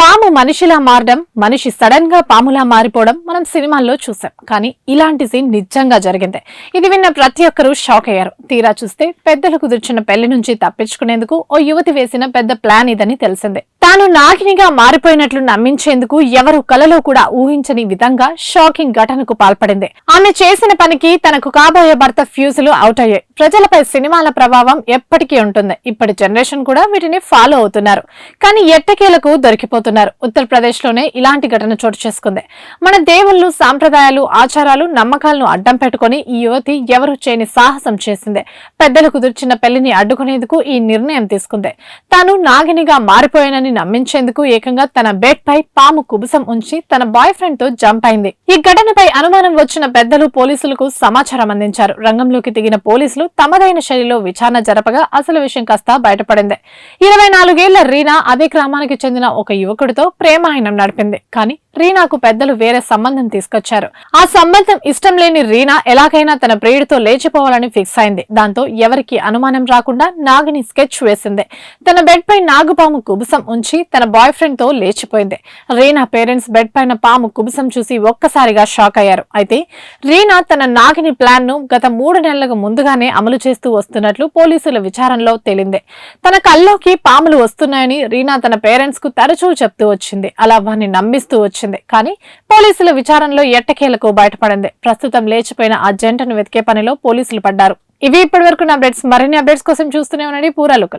పాము మనిషిలా మారడం మనిషి సడన్గా పాములా మారిపోవడం మనం సినిమాల్లో చూసాం. కానీ ఇలాంటి సీన్ నిజంగా జరిగింది. ఇది విన్న ప్రతి ఒక్కరూ షాక్ అయ్యారు. తీరా చూస్తే పెద్దలు కుదుర్చున్న పెళ్ళి నుంచి తప్పించుకునేందుకు ఓ యువతి వేసిన పెద్ద ప్లాన్ ఇదని తెలిసిందే. తాను నాగినిగా మారిపోయినట్లు నమ్మించేందుకు ఎవరు కలలో కూడా ఊహించని విధంగా షాకింగ్ ఘటనకు పాల్పడింది. ఆమె చేసిన పనికి తనకు కాబోయే భర్త ఫ్యూజులు అవుట్ అయ్యాయి. ప్రజలపై సినిమాల ప్రభావం ఎప్పటికీ ఉంటుంది. ఇప్పటి జనరేషన్ కూడా వీటిని ఫాలో అవుతున్నారు. కానీ ఎట్టకేలకు దొరికిపోతుంది చెబుతున్నారు ఉత్తరప్రదేశ్లోనే ఇలాంటి ఘటన చోటు చేసుకుంది. మన దేవుళ్ళు సాంప్రదాయాలు ఆచారాలు నమ్మకాలను అడ్డం పెట్టుకుని ఈ యువతి ఎవరు చేయని సాహసం చేసింది. పెద్దలు కుదిర్చిన పెళ్ళిని అడ్డుకునేందుకు ఈ నిర్ణయం తీసుకుంది. తాను నాగినిగా మారిపోయానని నమ్మించేందుకు ఏకంగా తన బెడ్ పై పాము కుబుసం ఉంచి తన బాయ్ ఫ్రెండ్తో జంప్ అయింది. ఈ ఘటనపై అనుమానం వచ్చిన పెద్దలు పోలీసులకు సమాచారం అందించారు. రంగంలోకి దిగిన పోలీసులు తమదైన శైలిలో విచారణ జరపగా అసలు విషయం కాస్త బయటపడింది. ఇరవై నాలుగేళ్ళ రీనా అదే గ్రామానికి చెందిన ఒక యువకుడితో ప్రేమాయణం నడిపింది. కానీ రీనాకు పెద్దలు వేరే సంబంధం తీసుకొచ్చారు. ఆ సంబంధం ఇష్టం లేని రీనా ఎలాగైనా తన ప్రియుడితో లేచిపోవాలని ఫిక్స్ అయింది. దాంతో ఎవరికి అనుమానం రాకుండా నాగిని స్కెచ్ వేసింది. తన బెడ్ పై నాగుపాము కుబుసం ఉంచి తన బాయ్ ఫ్రెండ్తో లేచిపోయింది. రీనా పేరెంట్స్ బెడ్ పైన పాము కుబుసం చూసి ఒక్కసారిగా షాక్ అయ్యారు. అయితే రీనా తన నాగిని ప్లాన్ను గత మూడు నెలలకు ముందుగానే అమలు చేస్తూ వస్తున్నట్లు పోలీసుల విచారణలో తేలింది. తన కల్లోకి పాములు వస్తున్నాయని రీనా తన పేరెంట్స్కు తరచూ చెప్తూ వచ్చింది. అలా వారిని నమ్మిస్తూ వచ్చింది. వచ్చింది. కానీ పోలీసుల విచారణలో ఎట్టకేలకు బయటపడింది. ప్రస్తుతం లేచిపోయిన ఆ జంటను వెతికే పనిలో పోలీసులు పడ్డారు. ఇవి ఇప్పటి వరకు అప్డేట్స్. మరిన్ని అప్డేట్స్ కోసం చూస్తూనే ఉండండి. పూరా లోకల్.